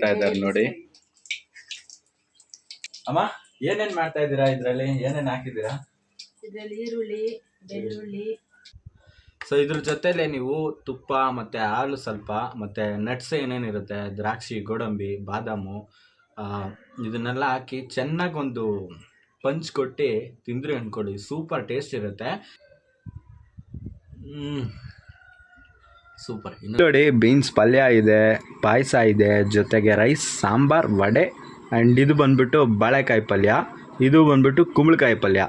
ಮಾಡ್ತಾ ಇದ್ದಾರೆ ನೋಡಿ. ಅಮ್ಮ ಏನೇನ್ ಮಾಡ್ತಾ ಇದ್ದೀರಾ ಇದ್ರಲ್ಲಿ? ಏನೇನ್ ಹಾಕಿದ್ದೀರಾ? ಇದರಲ್ಲಿ ಈರುಳ್ಳಿ ಬೆಳ್ಳುಳ್ಳಿ. ಸೊ ಇದ್ರ ಜೊತೆಲೆ ನೀವು ತುಪ್ಪ ಮತ್ತೆ ಹಾಲು ಸ್ವಲ್ಪ ಮತ್ತೆ ನಟ್ಸ್ ಏನೇನಿರುತ್ತೆ ದ್ರಾಕ್ಷಿ ಗೋಡಂಬಿ ಬಾದಾಮು ಆ, ಇದನ್ನೆಲ್ಲ ಹಾಕಿ ಚೆನ್ನಾಗಿ ಒಂದು ಪಂಚ್ ಕೊಟ್ಟು ತಿಂದ್ರಿ ಅನ್ಕೊಳ್ಳಿ. ಸೂಪರ್ ಟೇಸ್ಟ್ ಇರುತ್ತೆ. ಸೂಪರ್ ನೋಡಿ ಬೀನ್ಸ್ ಪಲ್ಯ ಇದೆ ಪಾಯಸ ಇದೆ ಜೊತೆಗೆ ರೈಸ್ ಸಾಂಬಾರ್ ವಡೆ ಆ್ಯಂಡ್ ಇದು ಬಂದ್ಬಿಟ್ಟು ಬಾಳೆಕಾಯಿ ಪಲ್ಯ. ಇದು ಬಂದ್ಬಿಟ್ಟು ಕುಂಬಳಕಾಯಿ ಪಲ್ಯ.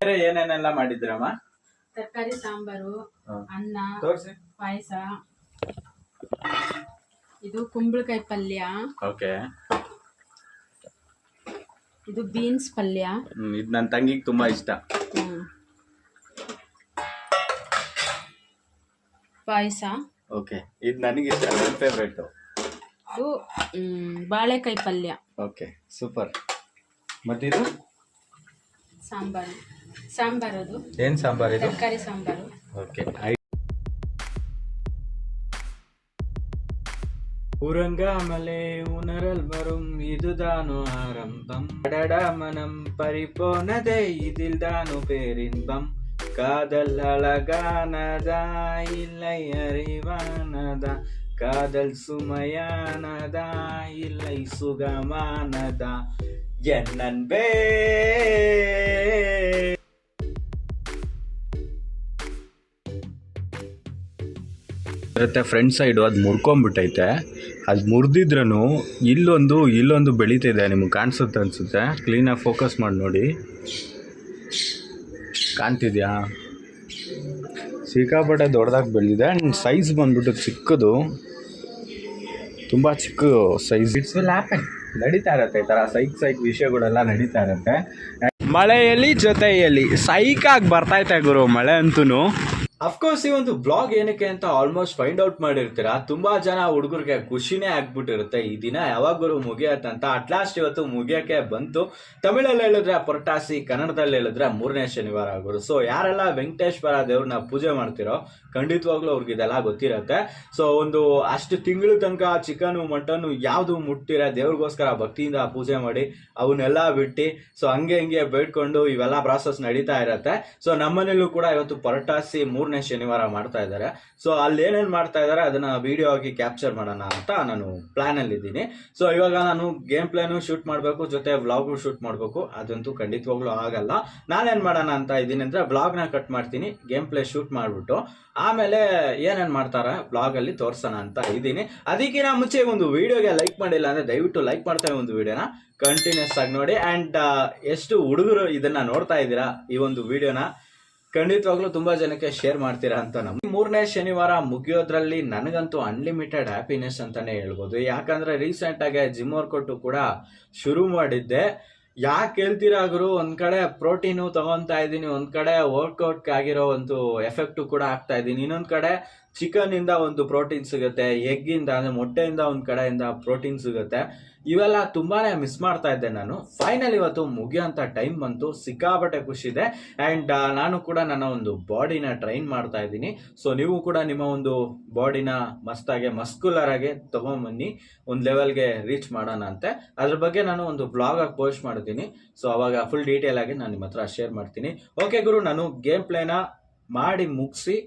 ಬೇರೆ ಏನೇನೆಲ್ಲ ಮಾಡಿದ್ರಮ್ಮ? ತರಕಾರಿ ಸಾಂಬಾರು ಅನ್ನ ತೋರಿಸಿ. ಪಾಯಸ. ಇದು ಕುಂಬಳಕಾಯಿ ಪಲ್ಯ. ಓಕೆ. ಇದು ಬೀನ್ಸ್ ಪಲ್ಯ. ಇದು ನನ್ನ ತಂಗಿಗೆ ತುಂಬಾ ಇಷ್ಟ. ಪಾಯಸ. ಓಕೆ ಇದು ನನಗೆ ಇಷ್ಟ ನನ್ನ ಫೇವ್ರೇಟ್ ಇದು ಬಾಳೆಕಾಯಿ ಪಲ್ಯ. Okay super. ಮತ್ತಿದು? ಸಾಂಬಾರು. ಸಾಂಬಾರು ಅದು. ಏನು ಸಾಂಬಾರ್ ಇದು? ತರಕಾರಿ ಸಾಂಬಾರು. ಓಕೆ உறங்காமலே உணரல் வரும் இதுதானோ ஆரம்பம். அடடா மனம் பறிபோனதே இதில் தானோ பேரின்பம். காதல் அழகானதா இல்லை அறிவானதா? காதல் சுமையானதா இல்லை சுகமானதா? என் நண்பே ಇರುತ್ತೆ ಫ್ರಂಟ್ ಸೈಡು ಅದು ಮುರ್ಕೊಂಬಿಟ್ಟೈತೆ ಅದು ಮುರಿದಿದ್ರೂ ಇಲ್ಲೊಂದು ಇಲ್ಲೊಂದು ಬೆಳೀತಿದೆ ನಿಮಗೆ ಕಾಣಿಸುತ್ತೆ ಅನಿಸುತ್ತೆ. ಕ್ಲೀನಾಗಿ ಫೋಕಸ್ ಮಾಡಿ ನೋಡಿ. ಕಾಣ್ತಿದ್ಯಾ? ಸಿಕ್ಕಾಪಟ್ಟೆ ದೊಡ್ಡದಾಗಿ ಬೆಳೆದಿದೆ. ಆ್ಯಂಡ್ ಸೈಜ್ ಬಂದ್ಬಿಟ್ಟು ಚಿಕ್ಕದು. ತುಂಬ ಚಿಕ್ಕ ಸೈಜ್ ಇಟ್ಸ್ ವಿಲ್ ಹ್ಯಾಪನ್ ನಡೀತಾ ಇರತ್ತೆ ಈ ಥರ ಸೈಕ್ ಸೈಕ್ ವಿಷಯಗಳೆಲ್ಲ ನಡೀತಾ ಇರತ್ತೆ. ಮಳೆಯಲ್ಲಿ ಜೊತೆಯಲ್ಲಿ ಸೈಕಾಗಿ ಬರ್ತೈತೆ ಗುರು ಮಳೆ ಅಂತೂ ಅಫ್ಕೋರ್ಸ್ ಈ ಒಂದು ಬ್ಲಾಗ್ ಏನಕ್ಕೆ ಅಂತ ಆಲ್ಮೋಸ್ಟ್ ಫೈಂಡ್ ಔಟ್ ಮಾಡಿರ್ತೀರ? ತುಂಬಾ ಜನ ಹುಡುಗರಿಗೆ ಖುಷಿನೇ ಆಗ್ಬಿಟ್ಟಿರುತ್ತೆ. ಈ ದಿನ ಯಾವಾಗಲೂ ಮುಗಿಯುತ್ತೆ ಅಂತ. ಅಟ್ ಲಾಸ್ಟ್ ಇವತ್ತು ಮುಗಿಯಕ್ಕೆ ಬಂತು. ತಮಿಳಲ್ಲಿ ಹೇಳಿದ್ರೆ ಪೊರಟಾಸಿ, ಕನ್ನಡದಲ್ಲಿ ಹೇಳಿದ್ರೆ ಮೂರನೇ ಶನಿವಾರ ಆಗೋರು ಸೊ ಯಾರೆಲ್ಲ ವೆಂಕಟೇಶ್ವರ ದೇವ್ರನ್ನ ಪೂಜೆ ಮಾಡ್ತಿರೋ, ಖಂಡಿತವಾಗ್ಲೂ ಅವ್ರಿಗೆ ಇದೆಲ್ಲ ಗೊತ್ತಿರತ್ತೆ. ಸೊ ಒಂದು ಅಷ್ಟು ತಿಂಗಳ ತನಕ ಚಿಕನು, ಮಟನ್ ಯಾವುದು ಮುಟ್ಟಿರ ದೇವ್ರಿಗೋಸ್ಕರ ಭಕ್ತಿಯಿಂದ ಪೂಜೆ ಮಾಡಿ, ಅವನ್ನೆಲ್ಲ ಬಿಟ್ಟು ಸೊ ಹಂಗೆ ಹಿಂಗೆ ಬೇಡ್ಕೊಂಡು ಇವೆಲ್ಲ ಪ್ರಾಸೆಸ್ ನಡೀತಾ ಇರತ್ತೆ. ಸೊ ನಮ್ಮನೇಲೂ ಕೂಡ ಇವತ್ತು ಪರಟಾಸಿ ಮೂರನೇ ಶನಿವಾರ ಮಾಡ್ತಾ ಇದ್ದಾರೆ. ಸೊ ಅಲ್ಲಿ ಏನೇನು ಮಾಡ್ತಾ ಇದ್ದಾರೆ ಅದನ್ನ ವಿಡಿಯೋ ಆಗಿ ಕ್ಯಾಪ್ಚರ್ ಮಾಡೋಣ ಅಂತ ನಾನು ಪ್ಲಾನ್ ಅಲ್ಲಿ ಇದ್ದೀನಿ. ಸೊ ಇವಾಗ ನಾನು ಗೇಮ್ ಪ್ಲೇನು ಶೂಟ್ ಮಾಡಬೇಕು, ಜೊತೆ ವ್ಲಾಗು ಶೂಟ್ ಮಾಡಬೇಕು. ಅದಂತೂ ಖಂಡಿತವಾಗ್ಲೂ ಆಗಲ್ಲ. ನಾನೇನ್ ಮಾಡೋಣ ಅಂತ ಇದ್ದೀನಿ ಅಂದ್ರೆ ವ್ಲಾಗ್ನ ಕಟ್ ಮಾಡ್ತೀನಿ ಗೇಮ್ ಪ್ಲೇ ಶೂಟ್ ಮಾಡಿಬಿಟ್ಟು. ಆಮೇಲೆ ಏನೇನು ಮಾಡ್ತಾರೆ ಬ್ಲಾಗ್ ಅಲ್ಲಿ ತೋರ್ಸೋಣ ಅಂತ ಇದ್ದೀನಿ. ಅದಕ್ಕಿಂತ ಮುಂಚೆ ಒಂದು ವಿಡಿಯೋಗೆ ಲೈಕ್ ಮಾಡಿಲ್ಲ ಅಂದ್ರೆ ದಯವಿಟ್ಟು ಲೈಕ್ ಮಾಡ್ತಾ ಒಂದು ವಿಡಿಯೋನ ಕಂಟಿನ್ಯೂಸ್ ಆಗಿ ನೋಡಿ. ಅಂಡ್ ಎಷ್ಟು ಹುಡುಗರು ಇದನ್ನ ನೋಡ್ತಾ ಇದ್ದೀರಾ ಈ ಒಂದು ವಿಡಿಯೋನ ಖಂಡಿತವಾಗ್ಲೂ ತುಂಬಾ ಜನಕ್ಕೆ ಶೇರ್ ಮಾಡ್ತೀರಾ ಅಂತ ನಮ್ಮ ಮೂರನೇ ಶನಿವಾರ ಮುಗಿಯೋದ್ರಲ್ಲಿ ನನಗಂತೂ ಅನ್ಲಿಮಿಟೆಡ್ ಹ್ಯಾಪಿನೆಸ್ ಅಂತಾನೆ ಹೇಳ್ಬೋದು. ಯಾಕಂದ್ರೆ ರೀಸೆಂಟ್ ಆಗಿ ಜಿಮ್ ವರ್ಕೌಟ್ ಕೂಡ ಶುರು ಮಾಡಿದ್ದೆ. ಯಾಕೆ ಹೇಳ್ತೀರಾ ಗುರು, ಒಂದ್ ಕಡೆ ಪ್ರೋಟೀನು ತಗೊಂತಾ ಇದ್ದೀನಿ, ಒಂದ್ ಕಡೆ ವರ್ಕೌಟ್ ಆಗಿರೋ ಒಂದು ಎಫೆಕ್ಟ್ ಕೂಡ ಆಗ್ತಾ ಇದ್ದೀನಿ. ಇನ್ನೊಂದ್ ಕಡೆ ಚಿಕನ್ ಇಂದ ಒಂದು ಪ್ರೋಟೀನ್ ಸಿಗುತ್ತೆ ಎಗ್ ಇಂದ ಅಂದ್ರೆ ಮೊಟ್ಟೆಯಿಂದ ಒಂದು ಕಡೆಯಿಂದ ಪ್ರೋಟೀನ್ ಸಿಗುತ್ತೆ. ಇವೆಲ್ಲ ತುಂಬಾನೇ ಮಿಸ್ ಮಾಡ್ತಾ ಇದ್ದೆ ನಾನು. ಫೈನಲ್ ಇವತ್ತು ಮುಗಿಯುವಂತ ಟೈಮ್ ಬಂತು, ಸಿಕ್ಕಾಪಟ್ಟೆ ಖುಷಿ ಇದೆ. ಅಂಡ್ ನಾನು ಕೂಡ ನನ್ನ ಒಂದು ಬಾಡಿನ ಟ್ರೈನ್ ಮಾಡ್ತಾ ಇದ್ದೀನಿ. ಸೊ ನೀವು ಕೂಡ ನಿಮ್ಮ ಒಂದು ಬಾಡಿನ ಮಸ್ತಾಗೆ ಮಸ್ಕುಲರ್ ಆಗಿ ತಗೊಂಬನ್ನಿ. ಒಂದು ಲೆವೆಲ್ಗೆ ರೀಚ್ ಮಾಡೋಣ ಅಂತೆ. ಅದ್ರ ಬಗ್ಗೆ ನಾನು ಒಂದು ಬ್ಲಾಗ್ ಆಗಿ ಪೋಸ್ಟ್ ಮಾಡ್ತೀನಿ ಸೊ ಅವಾಗ ಫುಲ್ ಡೀಟೇಲ್ ಆಗಿ ನಾನು ನಿಮ್ಮ ಹತ್ರ ಶೇರ್ ಮಾಡ್ತೀನಿ. ಓಕೆ ಗುರು, ನಾನು ಗೇಮ್ ಪ್ಲೇನ ಮಾಡಿ ಮುಗಿಸಿ.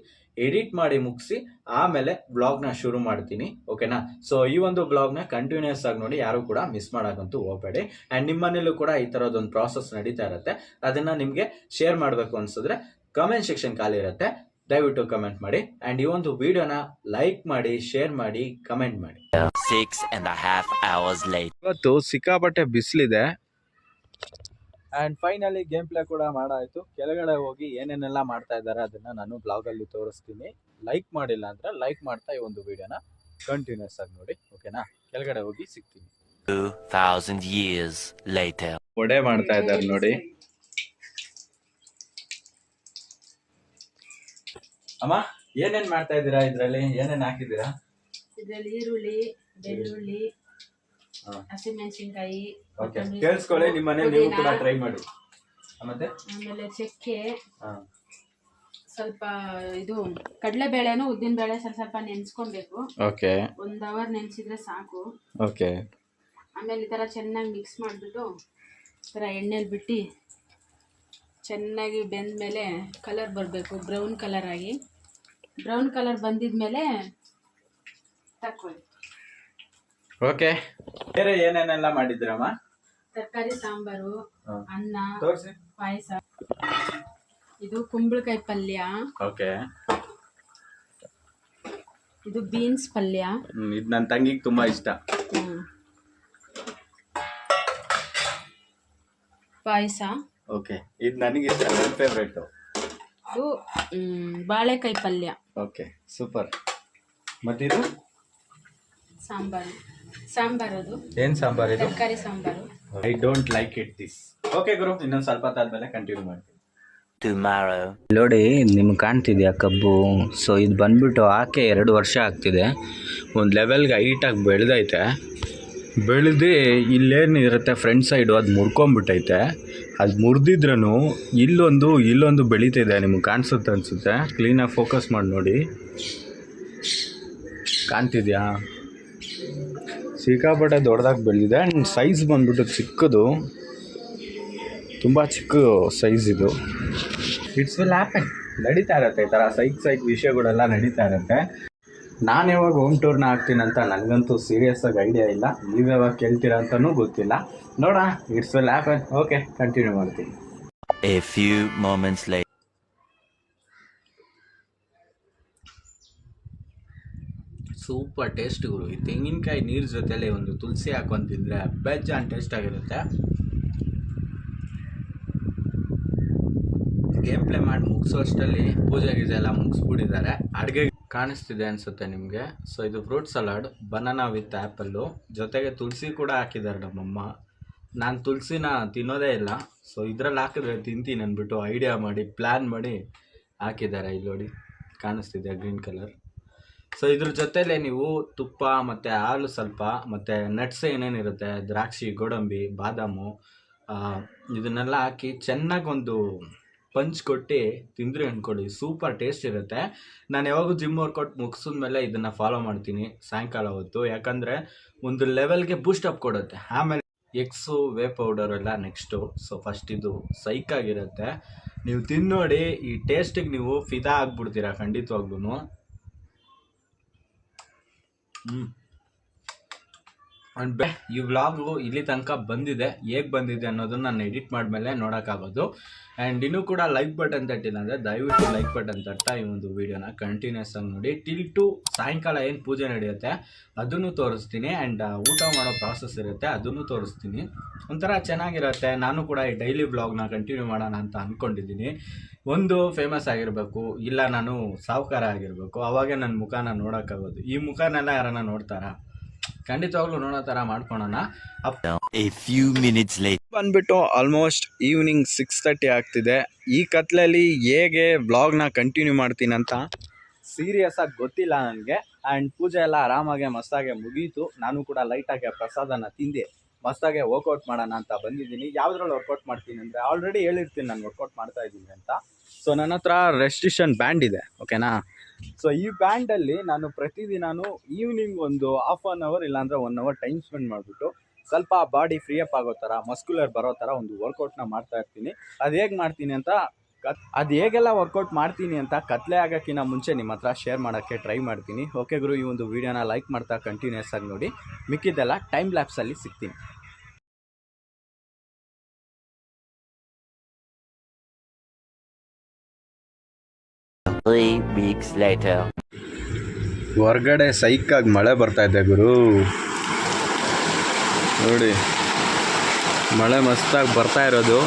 ಎಡಿಟ್ ಮಾಡಿ ಮುಗಿಸಿ ಆಮೇಲೆ ಬ್ಲಾಗ್ನ ಶುರು ಮಾಡ್ತೀನಿ ಓಕೆನಾ? ಸೊ ಈ ಒಂದು ಬ್ಲಾಗ್ನ ಕಂಟಿನ್ಯೂಸ್ ಆಗಿ ನೋಡಿ ಯಾರು ಕೂಡ ಮಿಸ್ ಮಾಡೋಕ್ಕಂತೂ ಹೋಗಬೇಡಿ. ಆ್ಯಂಡ್ ನಿಮ್ಮನೇಲೂ ಕೂಡ ಈ ಥರದೊಂದು ಪ್ರಾಸೆಸ್ ನಡೀತಾ ಇರುತ್ತೆ. ಅದನ್ನ ನಿಮಗೆ ಶೇರ್ ಮಾಡಬೇಕು ಅನ್ಸಿದ್ರೆ ಕಮೆಂಟ್ ಸೆಕ್ಷನ್ ಖಾಲಿ ಇರುತ್ತೆ. ದಯವಿಟ್ಟು ಕಮೆಂಟ್ ಮಾಡಿ. ಆ್ಯಂಡ್ ಈ ಒಂದು ವಿಡಿಯೋನ ಲೈಕ್ ಮಾಡಿ ಶೇರ್ ಮಾಡಿ ಕಮೆಂಟ್ ಮಾಡಿ. ಸಿಕ್ಸ್. ಇವತ್ತು ಸಿಕ್ಕಾಪಟ್ಟೆ ಬಿಸಿಲಿದೆ. ಆ್ಯಂಡ್ ಫೈನಲಿ ಗೇಮ್ ಪ್ಲೇ ಕೂಡ ಮಾಡಾಯಿತು. ಕೆಳಗಡೆ ಹೋಗಿ ಏನೇನೆಲ್ಲ ಮಾಡ್ತಾ ಇದ್ದಾರೆ ಅದನ್ನ ನಾನು ಬ್ಲಾಗಲ್ಲಿ ತೋರಿಸ್ತೀನಿ. ಲೈಕ್ ಮಾಡಿಲ್ಲ ಅಂದ್ರೆ ಲೈಕ್ ಮಾಡ್ತಾ ಈ ಒಂದು ವಿಡಿಯೋನ ಕಂಟಿನ್ಯೂಸ್ ಆಗಿ ನೋಡಿ ಓಕೆನಾ ಕೆಳಗಡೆ ಹೋಗಿ ಸಿಗ್ತೀನಿ. ಒಡೆ ಮಾಡ್ತಾ ಇದ್ದಾರೆ ನೋಡಿ. ಅಮ್ಮ ಏನೇನ್ ಮಾಡ್ತಾ ಇದ್ದೀರಾ ಇದ್ರಲ್ಲಿ? ಏನೇನ್ ಹಾಕಿದ್ದೀರಾ? ಇದರಲ್ಲಿ ಈರುಳ್ಳಿ ಬೆಳ್ಳುಳ್ಳಿ. ಹಸಿಮೆಣಸಿನ್ಕಾಯಿ ಓಕೆ ಕೇಳಿಸ್ಕೊಳ್ಳಿ ನಿಮ್ಮ ಮನೆ ನೀವು ಕೂಡ ಟ್ರೈ ಮಾಡಿ. ಮತ್ತೆ? ಆಮೇಲೆ ಚಕ್ಕೆ. ಸ್ವಲ್ಪ ಇದು ಕಡಲೆ ಬೇಳೆನು ಉದ್ದಿನ ಬೇಳೆ ಸ್ವಲ್ಪ ಸ್ವಲ್ಪ ನೆನ್ಸ್ಕೊಬೇಕು ಓಕೆ ಒಂದ್ ಅವರ್ ನೆನ್ಸಿದ್ರೆ ಸಾಕು. ಓಕೆ ಆಮೇಲೆ ಈ ತರ ಚೆನ್ನಾಗಿ ಮಿಕ್ಸ್ ಮಾಡ್ಬಿಟ್ಟು ಈ ಥರ ಎಣ್ಣೆಲಿ ಬಿಟ್ಟು ಚೆನ್ನಾಗಿ ಬೆಂದಮೇಲೆ ಕಲರ್ ಬರಬೇಕು ಬ್ರೌನ್ ಕಲರ್ ಆಗಿ. ಬ್ರೌನ್ ಕಲರ್ ಬಂದಿದ್ಮೇಲೆ ತಕ್ಕೊಳ್ಳಿ. ಓಕೆ ಬೇರೆ ಏನೇನೆಲ್ಲ ಮಾಡಿದ್ರಮ್ಮ? ತರಕಾರಿ ಸಾಂಬಾರು ಅನ್ನ ತೋರಿಸಿ. ಪಾಯಸ. ಇದು ಕುಂಬಳಕಾಯಿ ಪಲ್ಯ. ಓಕೆ ಇದು ಬೀನ್ಸ್ ಪಲ್ಯ. ಇದು ನನ್ನ ತಂಗಿಗೆ ತುಂಬಾ ಇಷ್ಟ. ಪಾಯಸ. ಓಕೆ ಇದು ನನಗೆ ಇಷ್ಟ ನನ್ನ ಫೇವ್ರೇಟ್ ಇದು ಬಾಳೆಕಾಯಿ ಪಲ್ಯ. ಓಕೆ ಸೂಪರ್ ಮತ್ತಿದು? ಸಾಂಬಾರು. ಸಾಂಬಾರು ಅದು ಏನ್ ಸಾಂಬಾರ್ ಇದು? ತರಕಾರಿ sambar. I don't like it this okay ಗುರು ಇನ್ನೊಂದು ಸ್ವಲ್ಪ ಹೊತ್ತಾದ್ಮೇಲೆ ಕಂಟಿನ್ಯೂ ಮಾಡ್ತೀನಿ. Tomorrow. ನೋಡಿ ನಿಮ್ಗೆ ಕಾಣ್ತಿದ್ಯಾ ಕಬ್ಬು? ಸೊ ಇದು ಬಂದ್ಬಿಟ್ಟು ಆಕೆ ಎರಡು ವರ್ಷ ಆಗ್ತಿದೆ. ಒಂದು ಲೆವೆಲ್ಗೆ ಹೈಟಾಗಿ ಬೆಳೆದೈತೆ. ಬೆಳೆದು ಇಲ್ಲೇನಿರುತ್ತೆ ಫ್ರಂಟ್ ಸೈಡು ಅದು ಮುರ್ಕೊಂಬಿಟ್ಟೈತೆ ಅದು ಮುರಿದಿದ್ರೂ ಇಲ್ಲೊಂದು ಇಲ್ಲೊಂದು ಬೆಳೀತಿದೆ ನಿಮ್ಗೆ ಕಾಣಿಸುತ್ತೆ ಅನಿಸುತ್ತೆ. ಕ್ಲೀನಾಗಿ ಫೋಕಸ್ ಮಾಡಿ ನೋಡಿ. ಕಾಣ್ತಿದ್ಯಾ? ಸಿಕ್ಕಾಪಟ್ಟೆ ದೊಡ್ಡದಾಗಿ ಬೆಳೆದಿದೆ. ಆ್ಯಂಡ್ ಸೈಜ್ ಬಂದ್ಬಿಟ್ಟು ಚಿಕ್ಕದು. ತುಂಬ ಚಿಕ್ಕ ಸೈಜ್ ಇದು. ಇಟ್ಸ್ ವಿಲ್ ಹ್ಯಾಪನ್ ನಡೀತಾ ಇರತ್ತೆ ಈ ಥರ ಸೈಕ್ ಸೈಕ್ ವಿಷಯಗಳೆಲ್ಲ ನಡೀತಾ ಇರತ್ತೆ. ನಾನು ಯಾವಾಗ ಹೋಮ್ ಟೂರ್ನ ಹಾಕ್ತೀನಂತ ಅಂತ ನನಗಂತೂ ಸೀರಿಯಸ್ ಆಗಿ ಐಡಿಯಾ ಇಲ್ಲ. ನೀವು ಯಾವಾಗ ಕೇಳ್ತೀರಾ ಅಂತಲೂ ಗೊತ್ತಿಲ್ಲ. ನೋಡೋಣ it's will happen okay continue ಮಾಡ್ತೀನಿ. A few moments later. Super taste ಗುರು. ಈ ತೆಂಗಿನಕಾಯಿ ನೀರು ಜೊತೆಲಿ ಒಂದು ತುಳಸಿ ಹಾಕೊಂಡು ತಿಂದರೆ ಬೆಜ್ಜಾನ್ ಟೇಸ್ಟ್ ಆಗಿರುತ್ತೆ. ಗೇಮ್ ಪ್ಲೇ ಮಾಡಿ ಮುಗಿಸೋಷ್ಟರಲ್ಲಿ ಪೂಜೆ ಗೀಜೆ ಎಲ್ಲ ಮುಗಿಸ್ಬಿಟ್ಟಿದ್ದಾರೆ. ಅಡುಗೆ ಕಾಣಿಸ್ತಿದೆ ಅನಿಸುತ್ತೆ ನಿಮಗೆ? ಸೊ ಇದು fruit salad, banana with apple. ಜೊತೆಗೆ ತುಳಸಿ ಕೂಡ ಹಾಕಿದ್ದಾರೆ ನಮ್ಮಮ್ಮ. ನಾನು ತುಳಸಿನ ತಿನ್ನೋದೇ ಇಲ್ಲ. ಸೊ ಇದ್ರಲ್ಲಿ ಹಾಕಿದ್ರೆ ತಿಂತೀನಿ ಅಂದ್ಬಿಟ್ಟು ಐಡಿಯಾ ಮಾಡಿ ಪ್ಲ್ಯಾನ್ ಮಾಡಿ ಹಾಕಿದ್ದಾರೆ. ಇಲ್ಲಿ ನೋಡಿ, ಕಾಣಿಸ್ತಿದೆ ಗ್ರೀನ್ ಕಲರ್. ಸೊ ಇದ್ರ ಜೊತೆಲೆ ನೀವು ತುಪ್ಪ ಮತ್ತು ಹಾಲು ಸ್ವಲ್ಪ, ಮತ್ತು ನಟ್ಸ್ ಏನೇನಿರುತ್ತೆ, ದ್ರಾಕ್ಷಿ, ಗೋಡಂಬಿ, ಬಾದಾಮು ಇದನ್ನೆಲ್ಲ ಹಾಕಿ ಚೆನ್ನಾಗಿ ಒಂದು ಪಂಚ್ ಕೊಟ್ಟು ತಿಂದ್ರಿ ಅಂದ್ಕೊಳ್ಳಿ ಸೂಪರ್ ಟೇಸ್ಟ್ ಇರುತ್ತೆ. ನಾನು ಯಾವಾಗೂ ಜಿಮ್ ವರ್ಕೌಟ್ ಮುಗಿಸಿದ್ಮೇಲೆ ಇದನ್ನು ಫಾಲೋ ಮಾಡ್ತೀನಿ ಸಾಯಂಕಾಲ ಹೊತ್ತು. ಯಾಕಂದರೆ ಒಂದು ಲೆವೆಲ್ಗೆ ಬೂಸ್ಟ್ ಅಪ್ ಕೊಡುತ್ತೆ. ಆಮೇಲೆ ಎಗ್ಸು ವೇ ಪೌಡರ್ ಎಲ್ಲ ನೆಕ್ಸ್ಟು ಸೊ ಫಸ್ಟ್ ಇದು ಸೈಕಾಗಿರುತ್ತೆ ನೀವು ತಿನ್ನೋಡಿ ಈ ಟೇಸ್ಟಿಗೆ ನೀವು ಫಿದಾ ಆಗ್ಬಿಡ್ತೀರಾ ಖಂಡಿತವಾಗ್ಲೂ ಹ್ಞೂ ಅಂಡ್ ಬೆ ಈ ವ್ಲಾಗು ಇಲ್ಲಿ ತನಕ ಬಂದಿದೆ. ಹೇಗೆ ಬಂದಿದೆ ಅನ್ನೋದನ್ನ ನಾನು ಎಡಿಟ್ ಮಾಡಿದ್ಮೇಲೆ ನೋಡೋಕ್ಕಾಗೋದು ಆ್ಯಂಡ್ ಇನ್ನೂ ಕೂಡ ಲೈಕ್ ಬಟನ್ ತಟ್ಟಿಲ್ಲ ಅಂದರೆ ದಯವಿಟ್ಟು ಲೈಕ್ ಬಟನ್ ತಟ್ಟ ಈ ಒಂದು ವೀಡಿಯೋನ ಕಂಟಿನ್ಯೂಸ್ ಆಗಿ ನೋಡಿ. ಟಿಲ್ ಟು ಸಾಯಂಕಾಲ ಏನು ಪೂಜೆ ನಡೆಯುತ್ತೆ ಅದನ್ನು ತೋರಿಸ್ತೀನಿ. ಆ್ಯಂಡ್ ಊಟ ಮಾಡೋ ಪ್ರಾಸೆಸ್ ಇರುತ್ತೆ ಅದನ್ನು ತೋರಿಸ್ತೀನಿ. ಒಂಥರ ಚೆನ್ನಾಗಿರುತ್ತೆ. ನಾನು ಕೂಡ ಈ ಡೈಲಿ ವ್ಲಾಗ್ನ ಕಂಟಿನ್ಯೂ ಮಾಡೋಣ ಅಂತ ಅಂದ್ಕೊಂಡಿದ್ದೀನಿ ಒಂದು ಫೇಮಸ್ ಆಗಿರಬೇಕು, ಇಲ್ಲ ನಾನು ಸಾಹುಕಾರ ಆಗಿರಬೇಕು, ಅವಾಗೆ ನನ್ನ ಮುಖನ ನೋಡೋಕ್ಕಾಗೋದು ಈ ಮುಖನೆಲ್ಲ ಯಾರನ್ನ ನೋಡ್ತಾರಾ? ಖಂಡಿತವಾಗ್ಲೂ ನೋಡೋ ಥರ ಮಾಡ್ಕೊಳೋಣ. ಅಪ್ ಮಿನಿಟ್ಸ್. ಬಂದ್ಬಿಟ್ಟು ಆಲ್ಮೋಸ್ಟ್ ಈವ್ನಿಂಗ್ ಸಿಕ್ಸ್ ತರ್ಟಿ ಆಗ್ತಿದೆ. ಈ ಕತ್ಲಲ್ಲಿ ಹೇಗೆ ಬ್ಲಾಗ್ನ ಕಂಟಿನ್ಯೂ ಮಾಡ್ತೀನಿ ಅಂತ ಸೀರಿಯಸ್ ಆಗಿ ಗೊತ್ತಿಲ್ಲ ನನಗೆ ಆ್ಯಂಡ್ ಪೂಜೆ ಎಲ್ಲ ಆರಾಮಾಗೆ ಮಸ್ತಾಗೆ ಮುಗೀತು. ನಾನು ಕೂಡ ಲೈಟಾಗಿ ಪ್ರಸಾದನ ತಿಂದೆ. ಮಸ್ತಾಗೆ ವರ್ಕೌಟ್ ಮಾಡೋಣ ಅಂತ ಬಂದಿದ್ದೀನಿ. ಯಾವುದ್ರಲ್ಲಿ ವರ್ಕೌಟ್ ಮಾಡ್ತೀನಿ ಅಂದರೆ ಆಲ್ರೆಡಿ ಹೇಳಿರ್ತೀನಿ ನಾನು ವರ್ಕೌಟ್ ಮಾಡ್ತಾ ಇದ್ದೀನಿ ಅಂತ. ಸೊ ನನ್ನ ಹತ್ರ ರೆಸ್ಟ್ರಿಕ್ಷನ್ ಬ್ಯಾಂಡ್ ಇದೆ ಓಕೆನಾ ಸೊ ಈ ಬ್ಯಾಂಡಲ್ಲಿ ನಾನು ಪ್ರತಿದಿನಾನು ಈವ್ನಿಂಗ್ ಒಂದು ಹಾಫ್ ಆನ್ ಅವರ್ ಇಲ್ಲಾಂದರೆ ಒನ್ ಅವರ್ ಟೈಮ್ ಸ್ಪೆಂಡ್ ಮಾಡಿಬಿಟ್ಟು ಸ್ವಲ್ಪ ಬಾಡಿ ಫ್ರೀ ಅಪ್ ಆಗೋ ಥರ ಮಸ್ಕ್ಯುಲರ್ ಬರೋ ಥರ ಒಂದು ವರ್ಕೌಟ್ನ ಮಾಡ್ತಾ ಇರ್ತೀನಿ. ಅದು ಹೇಗೆ ಮಾಡ್ತೀನಿ ಅಂತ ಕತ್, ಅದು ಹೇಗೆಲ್ಲ ವರ್ಕೌಟ್ ಮಾಡ್ತೀನಿ ಅಂತ ಕತ್ಲೆ ಆಗೋಕ್ಕಿಂತ ಮುಂಚೆ ನಿಮ್ಮ ಹತ್ರ ಶೇರ್ ಮಾಡೋಕ್ಕೆ ಟ್ರೈ ಮಾಡ್ತೀನಿ. ಓಕೆ ಗುರು, ಈ ಒಂದು ವೀಡಿಯೋನ ಲೈಕ್ ಮಾಡ್ತಾ ಕಂಟಿನ್ಯೂಸ್ ಆಗಿ ನೋಡಿ. ಮಿಕ್ಕಿದ್ದೆಲ್ಲ ಟೈಮ್ ಲ್ಯಾಪ್ಸಲ್ಲಿ ಸಿಗ್ತೀನಿ. Three weeks later. ಹೊರಗಡೆ ಸೈಕಾಗಿ ಮಳೆ ಬರ್ತಾ ಇದೆ ಗುರು. ನೋಡಿ, ಮಳೆ ಮಸ್ತಾಗಿ ಬರ್ತಾ ಇರೋದು.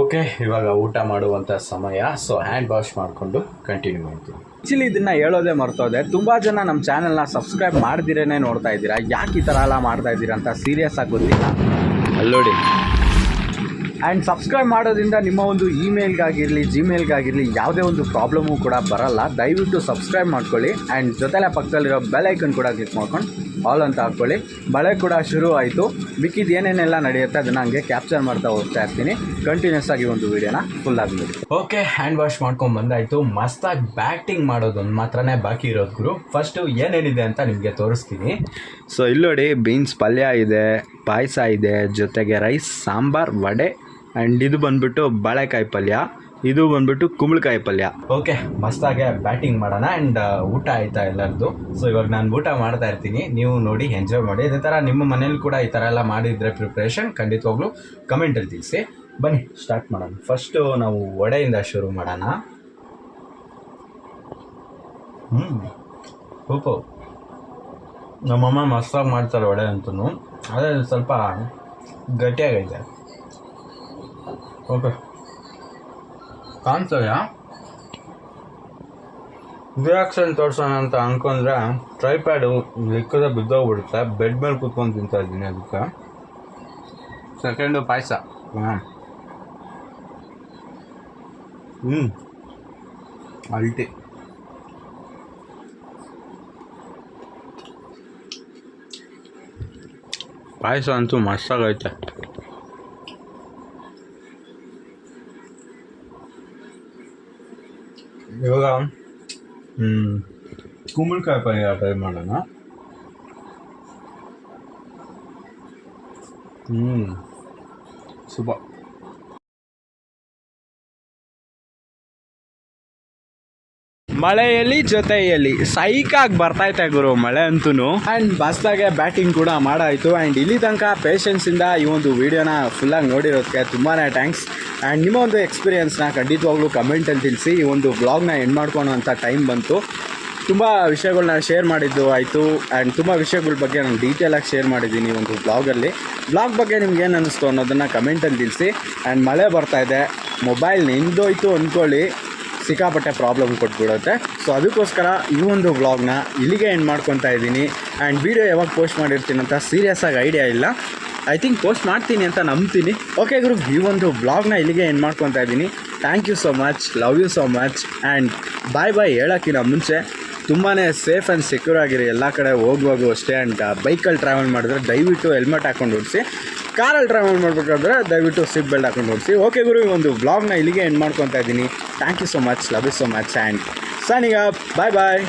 ಓಕೆ, ಇವಾಗ ಊಟ ಮಾಡುವಂಥ ಸಮಯ. ಸೊ ಹ್ಯಾಂಡ್ ವಾಶ್ ಮಾಡಿಕೊಂಡು ಕಂಟಿನ್ಯೂ ಮಾಡ್ತೀನಿ. ಆ್ಯಕ್ಚುಲಿ ಇದನ್ನು ಹೇಳೋದೇ ಮರ್ತೋದೆ. ತುಂಬ ಜನ ನಮ್ಮ ಚಾನಲ್ನ ಸಬ್ಸ್ಕ್ರೈಬ್ ಮಾಡ್ದಿರೇ ನೋಡ್ತಾ ಇದ್ದೀರಾ? ಯಾಕೆ ಈ ಥರ ಎಲ್ಲ ಮಾಡ್ತಾ ಇದ್ದೀರಾ ಅಂತ ಸೀರಿಯಸ್ ಆಗಿ ಗೊತ್ತಿಲ್ಲ. ಅಲ್ಲೋಡಿ. ಆ್ಯಂಡ್ ಸಬ್ಸ್ಕ್ರೈಬ್ ಮಾಡೋದ್ರಿಂದ ನಿಮ್ಮ ಒಂದು ಇಮೇಲ್ಗಾಗಿರಲಿ ಜಿಮೇಲ್ಗಾಗಿರಲಿ ಯಾವುದೇ ಒಂದು ಪ್ರಾಬ್ಲಮು ಕೂಡ ಬರಲ್ಲ. ದಯವಿಟ್ಟು ಸಬ್ಸ್ಕ್ರೈಬ್ ಮಾಡ್ಕೊಳ್ಳಿ ಆ್ಯಂಡ್ ಜೊತೆಲೆ ಪಕ್ಕದಲ್ಲಿರೋ ಬೆಲ್ ಐಕನ್ ಕೂಡ ಕ್ಲಿಕ್ ಮಾಡ್ಕೊಂಡು ಆಲ್ ಅಂತ ಹಾಕ್ಕೊಳ್ಳಿ. ಬಳೆ ಕೂಡ ಶುರು ಆಯಿತು. ಮಿಕ್ಕಿದ ಏನೇನೆಲ್ಲ ನಡೆಯುತ್ತೆ ಅದನ್ನು ಹಂಗೆ ಕ್ಯಾಪ್ಚರ್ ಮಾಡ್ತಾ ಹೋಗ್ತಾ ಇರ್ತೀನಿ. ಕಂಟಿನ್ಯೂಸ್ ಆಗಿ ಒಂದು ವೀಡಿಯೋನ ಫುಲ್ ಆಗಿಬಿಡಿ ಓಕೆ ಹ್ಯಾಂಡ್ ವಾಶ್ ಮಾಡ್ಕೊಂಡು ಬಂದಾಯಿತು. ಮಸ್ತಾಗಿ ಬ್ಯಾಟಿಂಗ್ ಮಾಡೋದೊಂದು ಮಾತ್ರನೇ ಬಾಕಿ ಇರೋದು ಗುರು. ಫಸ್ಟು ಏನೇನಿದೆ ಅಂತ ನಿಮಗೆ ತೋರಿಸ್ತೀನಿ. ಸೊ ಇಲ್ಲಿ ನೋಡಿ ಬೀನ್ಸ್ ಪಲ್ಯ ಇದೆ ಪಾಯಸ ಇದೆ ಜೊತೆಗೆ ರೈಸ್ ಸಾಂಬಾರ್ ವಡೆ ಆ್ಯಂಡ್ ಇದು ಬಂದ್ಬಿಟ್ಟು ಬಾಳೆಕಾಯಿ ಪಲ್ಯ. ಇದು ಬಂದ್ಬಿಟ್ಟು ಕುಂಬಳಕಾಯಿ ಪಲ್ಯ. ಓಕೆ ಮಸ್ತಾಗೆ ಬ್ಯಾಟಿಂಗ್ ಮಾಡೋಣ ಆ್ಯಂಡ್ ಊಟ ಆಯ್ತಾ ಎಲ್ಲರದ್ದು ಸೊ ಇವಾಗ ನಾನು ಊಟ ಮಾಡ್ತಾ ಇರ್ತೀನಿ. ನೀವು ನೋಡಿ ಎಂಜಾಯ್ ಮಾಡಿ. ಇದೇ ಥರ ನಿಮ್ಮ ಮನೇಲಿ ಕೂಡ ಈ ಥರ ಎಲ್ಲ ಮಾಡಿದರೆ ಪ್ರಿಪ್ರೇಷನ್ ಖಂಡಿತವಾಗ್ಲೂ ಕಮೆಂಟಲ್ಲಿ ತಿಳಿಸಿ. ಬನ್ನಿ ಸ್ಟಾರ್ಟ್ ಮಾಡೋಣ. ಫಸ್ಟು ನಾವು ವಡೆಯಿಂದ ಶುರು ಮಾಡೋಣ. ಹ್ಞೂ ಸೂಪರ್ ನಮ್ಮಮ್ಮ ಮಸ್ತಾಗಿ ಮಾಡ್ತಾರೆ ವಡೆ ಅಂತೂ ಅದೇ ಸ್ವಲ್ಪ ಗಟ್ಟಿಯಾಗೈತೆ. ಓಕೆ. ಕಾಣ್ತದೆಯಾ ರಿಯಾಕ್ಷನ್ ತೋರ್ಸೋಣ ಅಂತ ಅನ್ಕೊಂಡ್ರೆ ಟ್ರೈಪ್ಯಾಡು ಲೆಕ್ಕದ ಬಿದ್ದೋಗ್ಬಿಡುತ್ತೆ. ಬೆಡ್ ಮೇಲೆ ಕುತ್ಕೊಂಡು ತಿಂತಾ ಇದ್ದೀನಿ ಅದಕ್ಕೆ. ಸೆಕೆಂಡು ಪಾಯಸ. ಹಾಂ. ಹ್ಞೂ ಅಲ್ಟಿ. ಪಾಯಸ ಅಂತೂ ಮಸ್ತಾಗೈತೆ. ಇವಾಗ ಹ್ಞೂ ಕುಂಬಳಕಾಯಿ ಪಲ್ಯ ಟ್ರೈ ಮಾಡೋಣ ಹ್ಞೂ ಮಳೆಯಲ್ಲಿ ಜೊತೆಯಲ್ಲಿ ಸೈಕಾಗಿ ಬರ್ತೈತೆ ಗುರು ಮಳೆ ಅಂತೂ ಆ್ಯಂಡ್ ಬಸ್ದಾಗೆ ಬ್ಯಾಟಿಂಗ್ ಕೂಡ ಮಾಡಾಯಿತು. ಆ್ಯಂಡ್ ಇಲ್ಲಿ ತನಕ ಪೇಷನ್ಸಿಂದ ಈ ಒಂದು ವಿಡಿಯೋನ ಫುಲ್ಲಾಗಿ ನೋಡಿರೋದಕ್ಕೆ ತುಂಬಾ ಥ್ಯಾಂಕ್ಸ್ ಆ್ಯಂಡ್ ನಿಮ್ಮ ಒಂದು ಎಕ್ಸ್ಪೀರಿಯನ್ಸ್ನ ಖಂಡಿತವಾಗ್ಲೂ ಕಮೆಂಟಲ್ಲಿ ತಿಳಿಸಿ, ಈ ಒಂದು ಬ್ಲಾಗ್ನ ಎಂಡ್ ಮಾಡ್ಕೊಳೋ ಅಂಥ ಟೈಮ್ ಬಂತು. ತುಂಬ ವಿಷಯಗಳನ್ನ ಶೇರ್ ಮಾಡಿದ್ದು ಆಯಿತು. ಆ್ಯಂಡ್ ತುಂಬ ವಿಷಯಗಳ ಬಗ್ಗೆ ನಾನು ಡೀಟೇಲಾಗಿ ಶೇರ್ ಮಾಡಿದ್ದೀನಿ ಒಂದು ಬ್ಲಾಗಲ್ಲಿ ಬ್ಲಾಗ್ ಬಗ್ಗೆ ನಿಮ್ಗೆ ಏನು ಅನ್ನಿಸ್ತು ಅನ್ನೋದನ್ನು ಕಮೆಂಟಲ್ಲಿ ತಿಳಿಸಿ. ಆ್ಯಂಡ್ ಮಳೆ ಬರ್ತಾ ಇದೆ. ಮೊಬೈಲ್ ನಿಂದೋಯ್ತು ಅಂದ್ಕೊಳ್ಳಿ ಸಿಕ್ಕಾಪಟ್ಟೆ ಪ್ರಾಬ್ಲಮ್ ಕೊಟ್ಬಿಡುತ್ತೆ. ಸೊ ಅದಕ್ಕೋಸ್ಕರ ಈ ಒಂದು ವ್ಲಾಗ್ನ ಇಲ್ಲಿಗೆ ಎಂಡ್ ಮಾಡ್ಕೊತಾ ಇದ್ದೀನಿ. ಆ್ಯಂಡ್ ವೀಡಿಯೋ ಯಾವಾಗ ಪೋಸ್ಟ್ ಮಾಡಿರ್ತೀನಿ ಅಂತ ಸೀರಿಯಸ್ ಆಗಿ ಐಡಿಯಾ ಇಲ್ಲ. ಐ ಥಿಂಕ್ ಪೋಸ್ಟ್ ಮಾಡ್ತೀನಿ ಅಂತ ನಂಬ್ತೀನಿ. ಓಕೆ ಗುರು, ಈ ಒಂದು ವ್ಲಾಗ್ನ ಇಲ್ಲಿಗೆ ಎಂಡ್ ಮಾಡ್ಕೊತಾ ಇದ್ದೀನಿ. Thank you so much love you so much and bye bye ಹೇಳೋಕ್ಕಿಂತ ಮುಂಚೆ ತುಂಬಾ ಸೇಫ್ ಆ್ಯಂಡ್ ಸೆಕ್ಯೂರ್ ಆಗಿರಿ. ಎಲ್ಲ ಕಡೆ ಹೋಗುವಾಗೂ ಅಷ್ಟೇ ಆ್ಯಂಡ್ ಬೈಕಲ್ಲಿ ಟ್ರಾವೆಲ್ ಮಾಡಿದ್ರೆ ದಯವಿಟ್ಟು ಹೆಲ್ಮೆಟ್ ಹಾಕೊಂಡು ಓಡಿಸಿ. ಕಾರಲ್ಲಿ ಟ್ರಾವೆಲ್ ಮಾಡಬೇಕಾದ್ರೆ ದಯವಿಟ್ಟು ಸೀಟ್ ಬೆಲ್ಟ್ ಹಾಕೊಂಡು ಹೋಗಿಸಿ ಓಕೆ ಗುರು ಈ ಒಂದು ಬ್ಲಾಗ್ನ ಇಲ್ಲಿಗೆ ಎಂಡ್ ಮಾಡ್ಕೊತಾ ಇದ್ದೀನಿ. Thank you so much love you so much and ಸನಿಗ bye bye